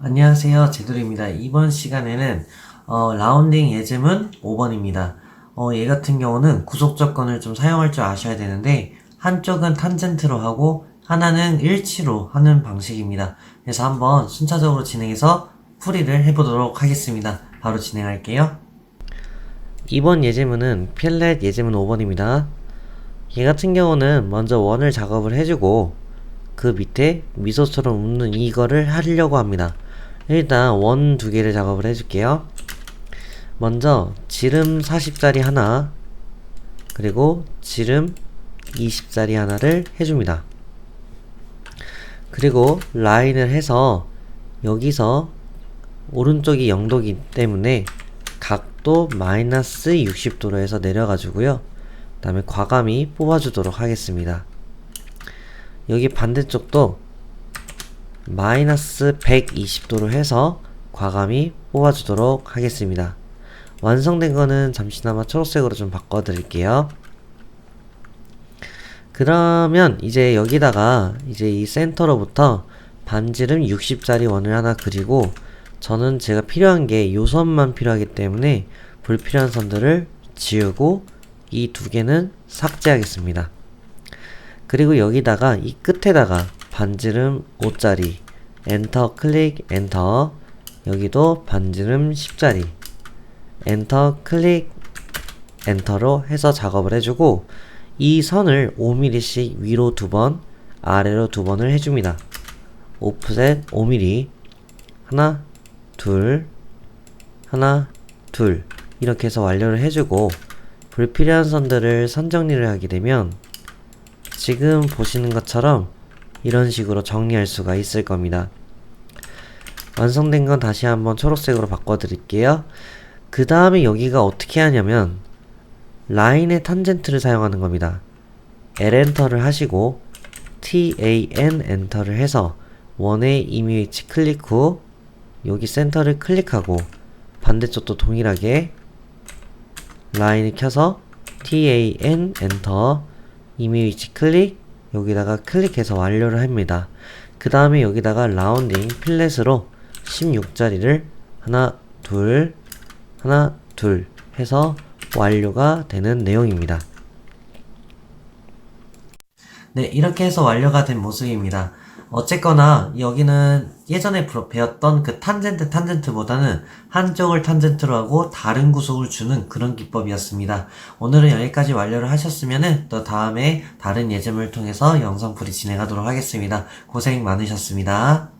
안녕하세요. 제돌입니다. 이번 시간에는 어, 라운딩 예제문 5번입니다. 어, 얘 같은 경우는 구속 조건을 좀 사용할 줄 아셔야 되는데 한쪽은 탄젠트로 하고 하나는 일치로 하는 방식입니다. 그래서 한번 순차적으로 진행해서 풀이를 해보도록 하겠습니다. 바로 진행할게요. 이번 예제문은 필렛 예제문 5번입니다. 얘 같은 경우는 먼저 원을 작업을 해주고 그 밑에 미소처럼 웃는 이거를 하려고 합니다. 일단 원 두 개를 작업을 해줄게요. 먼저 지름 40짜리 하나 그리고 지름 20짜리 하나를 해줍니다. 그리고 라인을 해서 여기서 오른쪽이 0도기 때문에 각도 마이너스 60도로 해서 내려가지고요. 그 다음에 과감히 뽑아주도록 하겠습니다. 여기 반대쪽도 마이너스 120도로 해서 과감히 뽑아주도록 하겠습니다. 완성된 거는 잠시나마 초록색으로 좀 바꿔드릴게요. 그러면 이제 여기다가 이제 이 센터로부터 반지름 60짜리 원을 하나 그리고 저는 제가 필요한 게 요 선만 필요하기 때문에 불필요한 선들을 지우고 이 두 개는 삭제하겠습니다. 그리고 여기다가 이 끝에다가 반지름 5짜리 엔터 클릭 엔터 여기도 반지름 10짜리 엔터 클릭 엔터로 해서 작업을 해주고 이 선을 5mm씩 위로 두번 아래로 두 번을 해줍니다. 오프셋 5mm 하나 둘 하나 둘 이렇게 해서 완료를 해주고 불필요한 선들을 선 정리를 하게 되면 지금 보시는 것처럼 이런 식으로 정리할 수가 있을 겁니다. 완성된 건 다시 한번 초록색으로 바꿔드릴게요. 그 다음에 여기가 어떻게 하냐면 라인의 탄젠트를 사용하는 겁니다. L 엔터를 하시고 TAN 엔터를 해서 원의 이미지 클릭 후 여기 센터를 클릭하고 반대쪽도 동일하게 라인을 켜서 TAN 엔터 이미지 클릭 여기다가 클릭해서 완료를 합니다. 그 다음에 여기다가 라운딩 필렛으로 16자리를 하나 둘 하나 둘 해서 완료가 되는 내용입니다. 네, 이렇게 해서 완료가 된 모습입니다. 어쨌거나 여기는 예전에 부- 배웠던 그 탄젠트 탄젠트보다는 한쪽을 탄젠트로 하고 다른 구속을 주는 그런 기법이었습니다. 오늘은 여기까지 완료를 하셨으면은 또 다음에 다른 예제물을 통해서 영상풀이 진행하도록 하겠습니다. 고생 많으셨습니다.